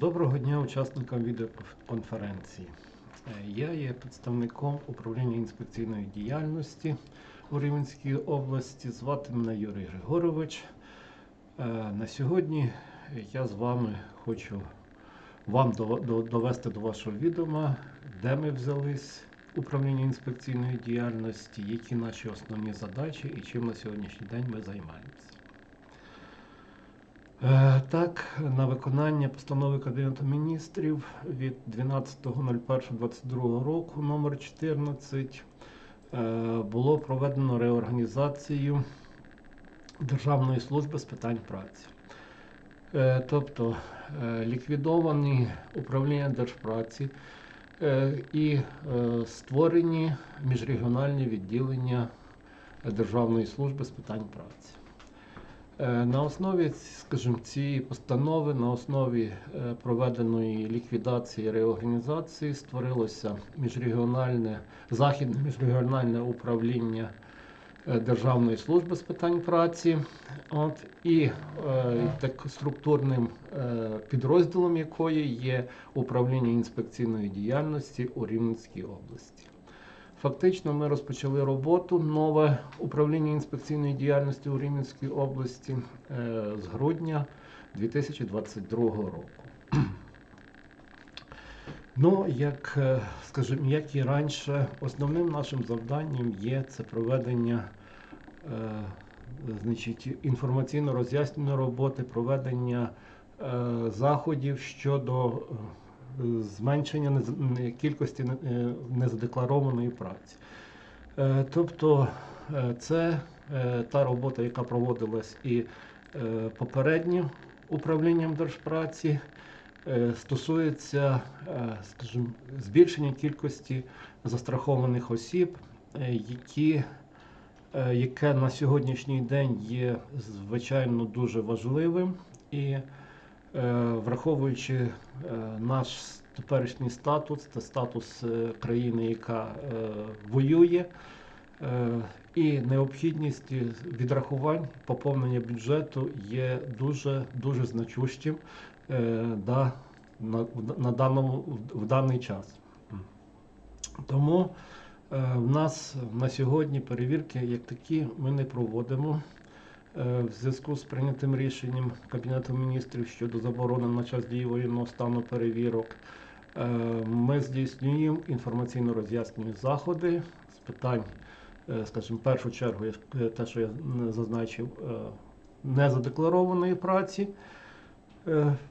Доброго дня учасникам відеоконференції. Е, Я є представником управління інспекційної діяльності у Рівненській області. Звати мене Юрій Григорович. Е, На сьогодні я з вами хочу вам довести до вашого відома, де ми взялись управління інспекційної діяльності, які наші основні задачі і чим на сьогоднішній день ми займаємося. Е, Так, на виконання постанови Кабінету міністрів від 12.01.22 року номер 14 е, було проведено реорганізацію Державної служби з питань праці. Е, Тобто ліквідовані управління держпраці і створені міжрегіональні відділення Державної служби з питань праці. Е, На основі, скажімо, цієї постанови, на основі е, проведеної ліквідації реорганізації створилося міжрегіональне західне міжрегіональне управління е, Державної служби з питань праці. От, і е, так структурним е, підрозділом якої є управління інспекційної діяльності у Рівненській області. Фактично, ми розпочали роботу нове управління інспекційної діяльності у Рівненській області е, з грудня 2022 року. Ну, як, е, скажімо, як і раніше, основним нашим завданням є це проведення е, значить, інформаційно-роз'яснювальної роботи, проведення е, заходів щодо е, зменшення кількості е, незадекларованої праці. Е, Тобто е, це та робота, яка проводилась і попереднім управлінням держпраці, стосується, скажімо, збільшення кількості застрахованих осіб, які, яке на сьогоднішній день є звичайно дуже важливим і враховуючи е, наш теперішній статус, це статус е, країни, яка е, воює, е, і необхідність відрахувань поповнення бюджету є дуже дуже значущим е, да, на, на даному в даний час. Тому е, в нас на сьогодні перевірки як такі ми не проводимо. Е, В зв'язку з прийнятим рішенням Кабінету міністрів щодо заборони на час дії воєнного стану перевірок, е, ми здійснюємо інформаційно роз'яснювальні заходи з питань, е, скажімо, в першу чергу, те, що я зазначив, незадекларованої праці,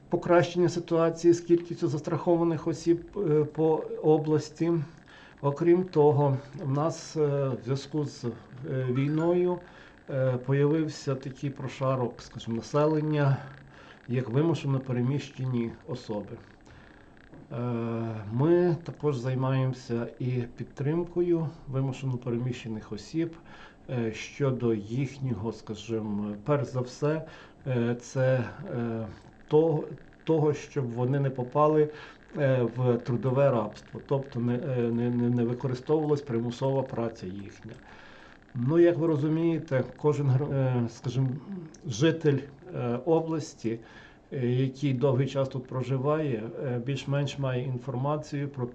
покращення ситуації з кількістю застрахованих осіб по області. Окрім того, в нас в зв'язку з війною появився такий прошарок, скажімо, населення, як вимушено переміщені особи. Е, Ми також займаємося і підтримкою вимушено переміщених осіб е, щодо їхнього, скажімо, перш за все, е, це е, того, щоб вони не попали е, в трудове рабство, тобто е, не, не, не використовувалась примусова праця їхня. Ну, як ви розумієте, кожен, е, скажімо, житель е, області, е, який довгий час тут проживає, більш-менш має інформацію про,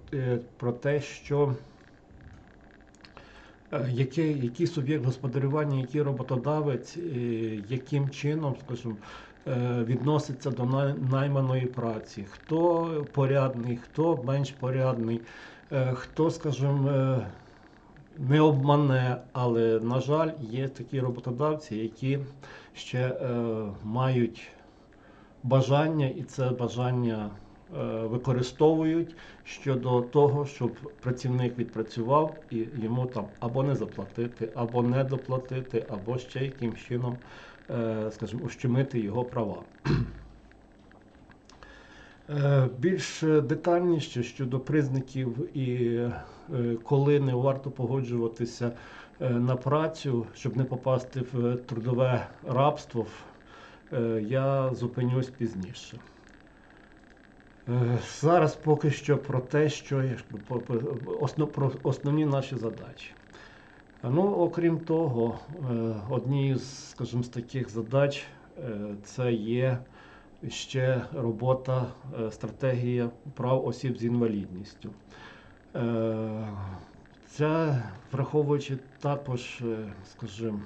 про те, що який, який суб'єкт господарювання, який роботодавець, яким чином, скажімо, відноситься до найманої праці, хто порядний, хто менш порядний, хто, скажімо, не обмане, але, на жаль, є такі роботодавці, які ще е, мають бажання, і це бажання е, використовують щодо того, щоб працівник відпрацював і йому там або не заплатити, або не доплатити, або ще яким чином, е, скажімо, ущемити його права. Е, Більш детальніше щодо признаків і е, коли не варто погоджуватися е, на працю, щоб не попасти в трудове рабство, я зупинюсь пізніше. Зараз поки що про те, що про основні наші задачі. Ну, окрім того, однією з, скажімо, з таких задач це є ще робота, е, стратегія прав осіб з інвалідністю. Це враховуючи також, е, скажімо,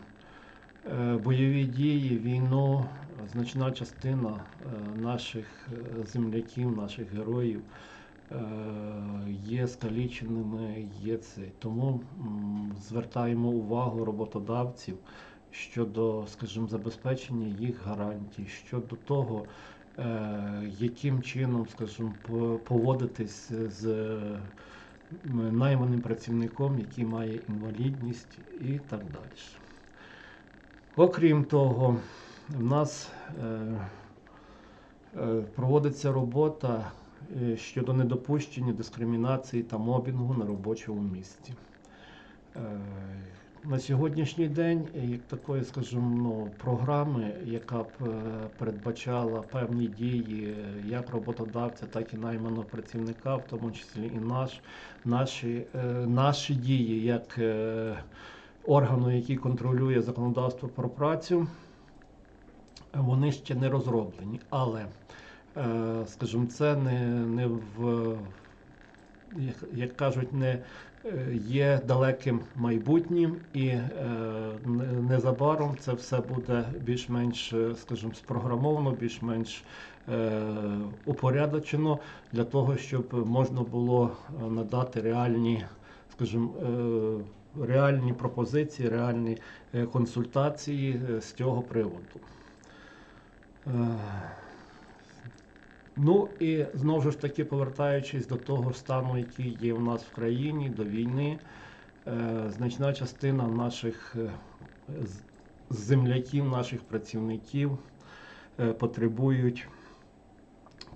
е, бойові дії, війну, значна частина наших земляків, наших героїв є скаліченими, є це. Тому звертаємо увагу роботодавців щодо, скажімо, забезпечення їх гарантій, щодо того, е, яким чином, скажімо, поводитись з найманим працівником, який має інвалідність і так далі. Окрім того, в нас е, е, проводиться робота е, щодо недопущення дискримінації та мобінгу на робочому місці. На сьогоднішній день, як такої, скажімо, ну, програми, яка б е, передбачала певні дії е, як роботодавця, так і найманого працівника, в тому числі і наш, наші, е, наші дії як органу, який контролює законодавство про працю, вони ще не розроблені. Але, скажімо, це не, не в, як, як кажуть, не є далеким майбутнім, і е, незабаром це все буде більш-менш, е, скажімо, спрограмовано, більш-менш е, упорядочено для того, щоб можна було е, надати реальні, скажімо, е, реальні пропозиції, реальні е, консультації е, з цього приводу. Ну і знову ж таки повертаючись до того стану, який є в нас в країні, до війни, е, значна частина наших е, земляків, наших працівників е, потребують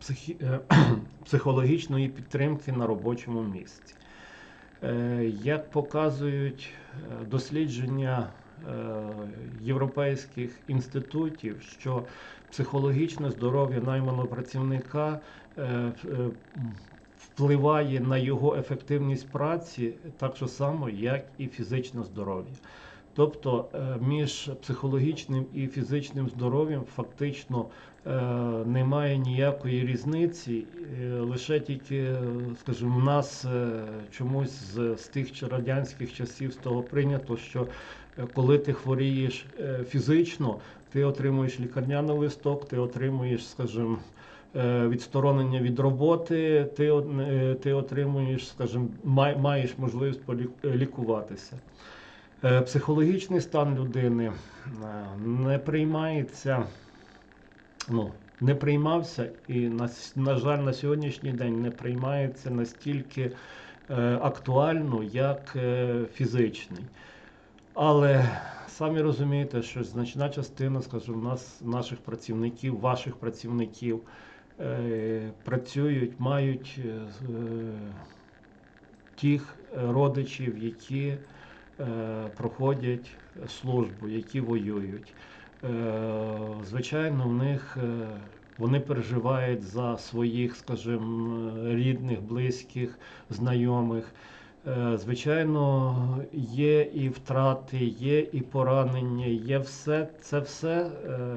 психі... психологічної підтримки на робочому місці. Як показують дослідження європейських інститутів, що психологічне здоров'я найманого працівника е, е, впливає на його ефективність праці так само, як і фізичне здоров'я. Тобто е, між психологічним і фізичним здоров'ям фактично немає ніякої різниці, лише тільки, скажімо, в нас чомусь з, з тих радянських часів з того прийнято, що коли ти хворієш фізично, ти отримуєш лікарняний листок, ти отримуєш, скажімо, е, відсторонення від роботи, ти, е, ти отримуєш, скажімо, маєш можливість е, лікуватися. Психологічний стан людини не приймається, ну, не приймався і, на, на жаль, на сьогоднішній день не приймається настільки актуально, як фізичний. Але самі розумієте, що значна частина, скажімо, нас, наших працівників, ваших працівників е, працюють, мають е, е, тих родичів, які е, проходять службу, які воюють. Е, звичайно, в них е, вони переживають за своїх, скажімо, рідних, близьких, знайомих. Е, Звичайно, є і втрати, є і поранення, є все. Це все е,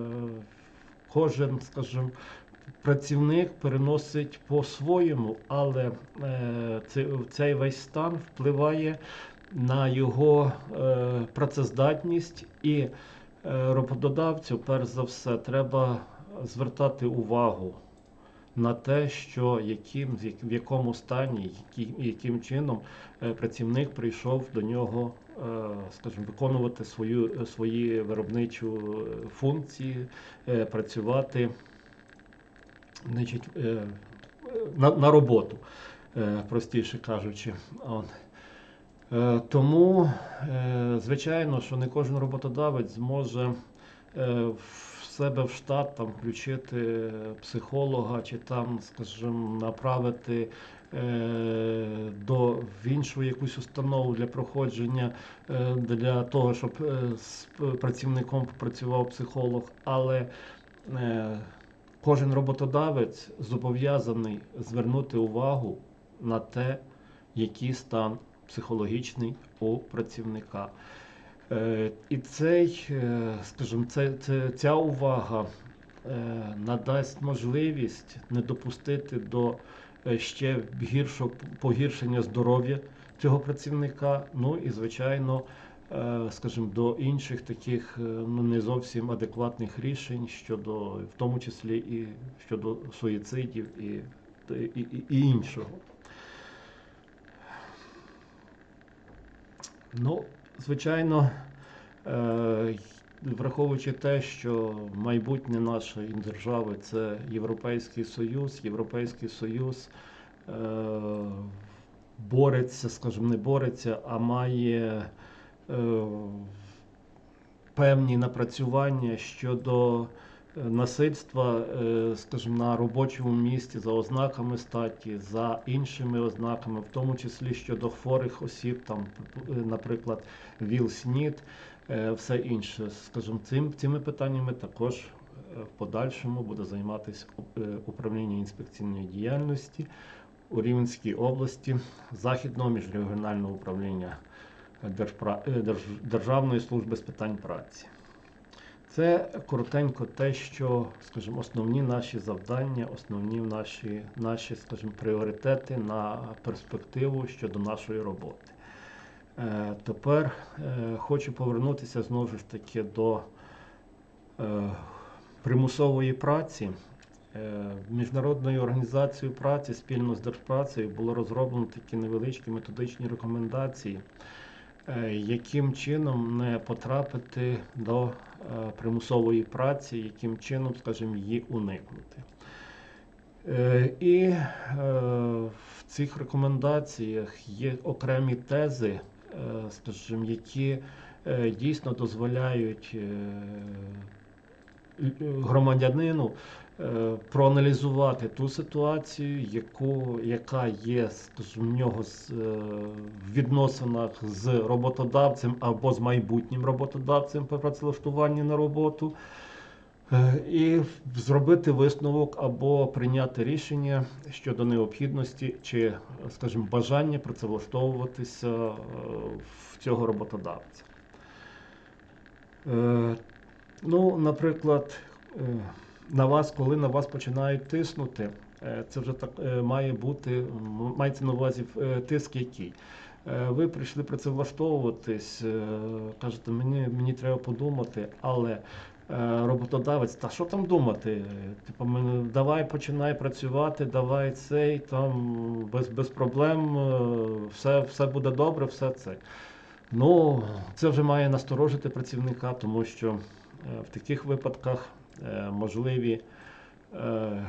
кожен, скажімо, працівник переносить по-своєму, але е, цей весь стан впливає на його працездатність і роботодавцю, перш за все, треба звертати увагу на те, що яким, в якому стані, які, яким чином е, працівник прийшов до нього, е, скажімо, виконувати свою, свої виробничу е, функції, працювати значить, на, на роботу, простіше кажучи. Тому, звичайно, що не кожен роботодавець зможе в себе в штат там включити психолога чи там, скажімо, направити е, до в іншу якусь установу для проходження е, для того, щоб е, з працівником попрацював психолог, але е, кожен роботодавець зобов'язаний звернути увагу на те, який стан психологічний у працівника. Е, І цей, е, скажімо, це, це, ця увага надасть можливість не допустити до е, ще гіршого погіршення здоров'я цього працівника. Ну і звичайно, е, скажімо, до інших таких е, ну, не зовсім адекватних рішень щодо, в тому числі і щодо суїцидів і, і, і, і іншого. Ну, звичайно, е, враховуючи те, що майбутнє нашої держави це Європейський Союз, Європейський Союз е, бореться, скажімо, не бореться, а має е, певні напрацювання щодо насильства, е, скажімо, на робочому місці за ознаками статі, за іншими ознаками, в тому числі щодо хворих осіб, там, е, наприклад, ВІЛ-СНІД, е, все інше. Скажімо, цим, цими питаннями також в подальшому буде займатися управління інспекційної діяльності у Рівненській області Західного міжрегіонального управління е, Держ- Державної служби з питань праці. Це коротенько те, що, скажімо, основні наші завдання, основні наші, наші скажімо, пріоритети на перспективу щодо нашої роботи. Е, тепер е, хочу повернутися знову ж таки до е, примусової праці. Е, Міжнародною організацією праці спільно з Держпрацею було розроблено такі невеличкі методичні рекомендації, яким чином не потрапити до е, примусової праці, яким чином, скажімо, її уникнути. Е, І е, в цих рекомендаціях є окремі тези, е, скажімо, які е, дійсно дозволяють е, громадянину е, проаналізувати ту ситуацію, яку, яка є в нього е, в відносинах з роботодавцем або з майбутнім роботодавцем по працевлаштуванні на роботу. Е, І зробити висновок або прийняти рішення щодо необхідності чи, скажімо, бажання працевлаштовуватися е, в цього роботодавця. Е, Ну, наприклад, е, на вас, коли на вас починають тиснути, е, це вже так е, має бути, мається на увазі е, тиск який. Ви прийшли працевлаштовуватись, кажете, мені, мені треба подумати, але роботодавець, та що там думати? Типу, давай починай працювати, давай цей, там без, без проблем, все, все буде добре, все це. Ну, це вже має насторожити працівника, тому що в таких випадках е, можливі, е,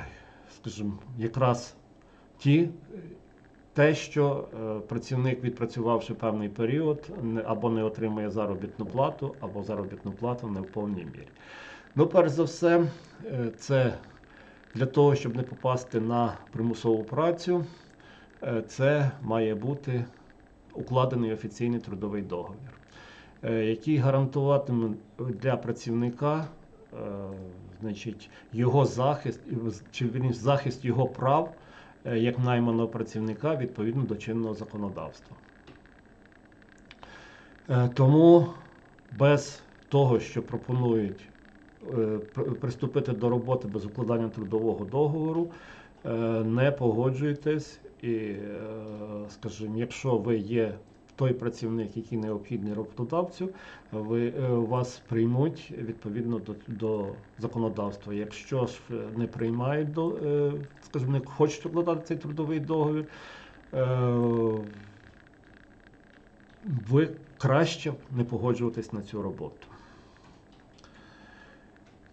скажімо, якраз ті, е, те, що е, працівник, відпрацювавши певний період, або не отримує заробітну плату, або заробітну плату не в повній мірі. Ну, перш за все, е, це для того, щоб не попасти на примусову працю, е, це має бути укладений офіційний трудовий договір, е, який гарантуватиме для працівника е, значить, його захист, чи захист його прав е, як найманого працівника відповідно до чинного законодавства. Е, Тому без того, що пропонують е, приступити до роботи без укладання трудового договору, е, не погоджуйтесь і, е, скажімо, якщо ви є той працівник, який необхідний роботодавцю, ви, е, вас приймуть відповідно до, до законодавства. Якщо ж е, не приймають до, е, скажімо, не хочуть укладати цей трудовий договір, ви краще не погоджуватись на цю роботу.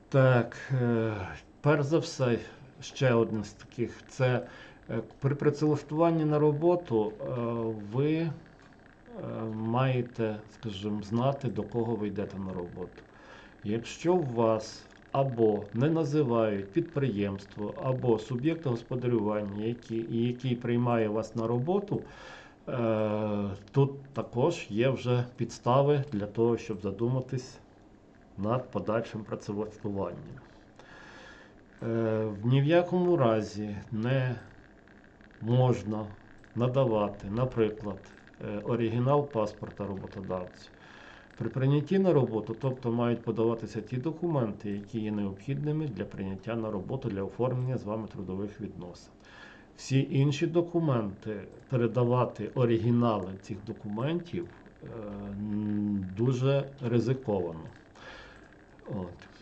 Так, перш за все, ще один з таких це при працевлаштуванні на роботу ви маєте, скажімо, знати, до кого ви йдете на роботу. Якщо у вас або не називають підприємство, або суб'єкт господарювання, який, який приймає вас на роботу, е, тут також є вже підстави для того, щоб задуматись над подальшим працевлаштуванням. Е, ні в якому разі не можна надавати, наприклад, оригінал паспорта роботодавцю, При прийнятті на роботу, тобто мають подаватися ті документи, які є необхідними для прийняття на роботу для оформлення з вами трудових відносин. Всі інші документи передавати оригінали цих документів е, дуже ризиковано. От.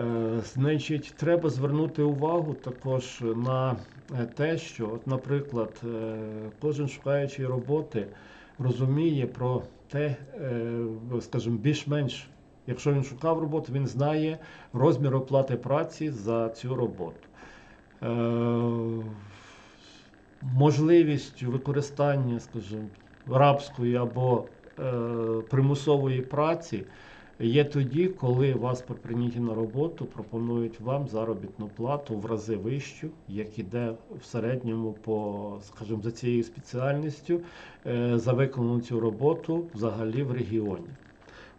Е, Значить, треба звернути увагу також на е, те, що, от, наприклад, е, кожен шукаючий роботи розуміє про те, скажімо, більш-менш, якщо він шукав роботу, він знає розмір оплати праці за цю роботу. Можливість використання, скажімо, рабської або примусової праці є тоді, коли вас при прийнятті на роботу пропонують вам заробітну плату в рази вищу, як іде в середньому по, скажімо, за цією спеціальністю е, за виконану цю роботу взагалі в регіоні.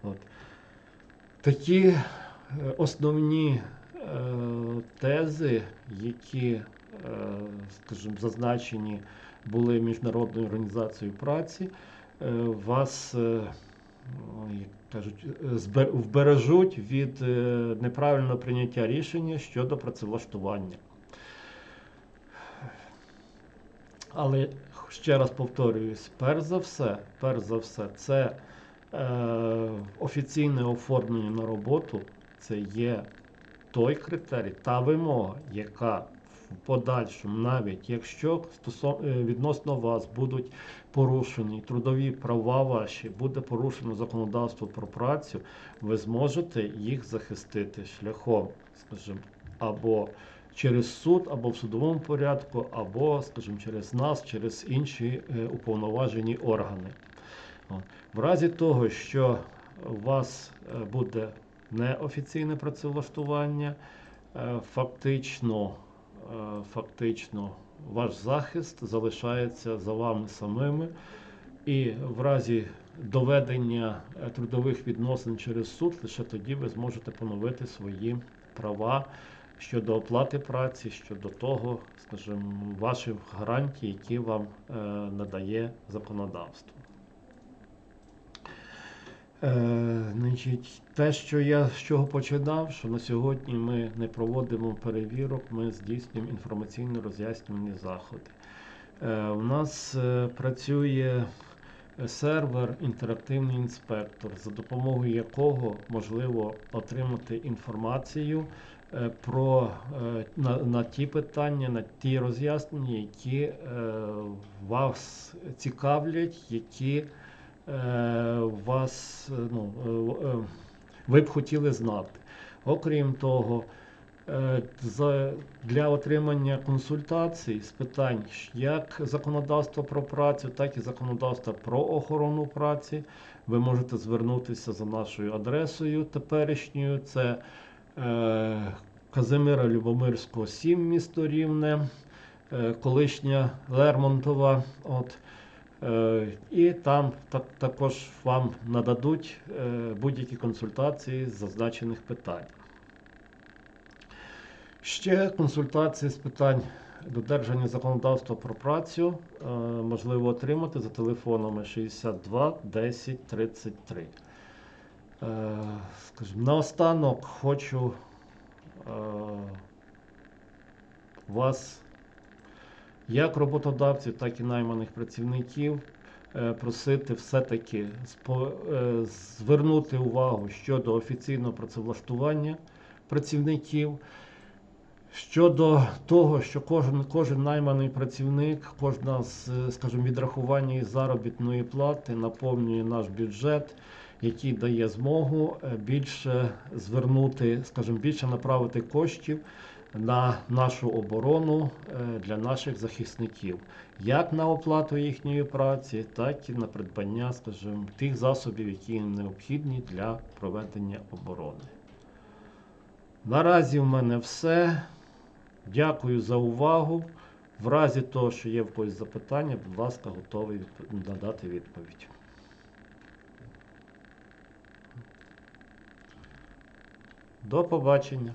От. Такі е, основні е, тези, які, скажімо, зазначені були Міжнародною організацією праці, вас, як кажуть, е, вбережуть від е, неправильного прийняття рішення щодо працевлаштування. Але ще раз повторююсь, перш за все, перш за все, це е, офіційне оформлення на роботу, це є той критерій, та вимога, яка в подальшому, навіть якщо е, відносно вас будуть порушені трудові права ваші, буде порушено законодавство про працю, ви зможете їх захистити шляхом, скажімо, або через суд, або в судовому порядку, або, скажімо, через нас, через інші е, уповноважені органи. В разі того, що у вас е, буде неофіційне працевлаштування, фактично, фактично ваш захист залишається за вами самими, і в разі доведення е, трудових відносин через суд, лише тоді ви зможете поновити свої права щодо оплати праці, щодо того, скажімо, ваших гарантій, які вам е, надає законодавство. Е, значить, те, що я з чого починав, що на сьогодні ми не проводимо перевірок, ми здійснюємо інформаційно роз'яснювальні заходи. Е, у нас е, працює сервер інтерактивний інспектор, за допомогою якого можливо отримати інформацію е, про е, на, на ті питання, на ті роз'яснення, які е, вас цікавлять, які вас е, ну, е, е, ви б хотіли знати. Окрім того, е, для отримання консультацій з питань як законодавства про працю, так і законодавства про охорону праці, ви можете звернутися за нашою адресою теперішньою. Це е, Казимира Любомирського, 7, місто Рівне, е, колишня Лермонтова. От, Е, І там також вам нададуть е, будь-які консультації з зазначених питань. Ще консультації з питань додержання законодавства про працю е, можливо отримати за телефонами 62 10 33. Е, Скажімо, наостанок хочу е, вас як роботодавців, так і найманих працівників е, просити все-таки е, звернути увагу щодо офіційного працевлаштування працівників. Щодо того, що кожен, кожен найманий працівник, кожна з, скажімо, відрахування із заробітної плати наповнює наш бюджет, який дає змогу е, більше звернути, скажімо, більше направити коштів на нашу оборону е, для наших захисників, як на оплату їхньої праці, так і на придбання, скажімо, тих засобів, які необхідні для проведення оборони. Наразі в мене все. Дякую за увагу. В разі того, що є в когось запитання, будь ласка, готовий надати відповідь. До побачення.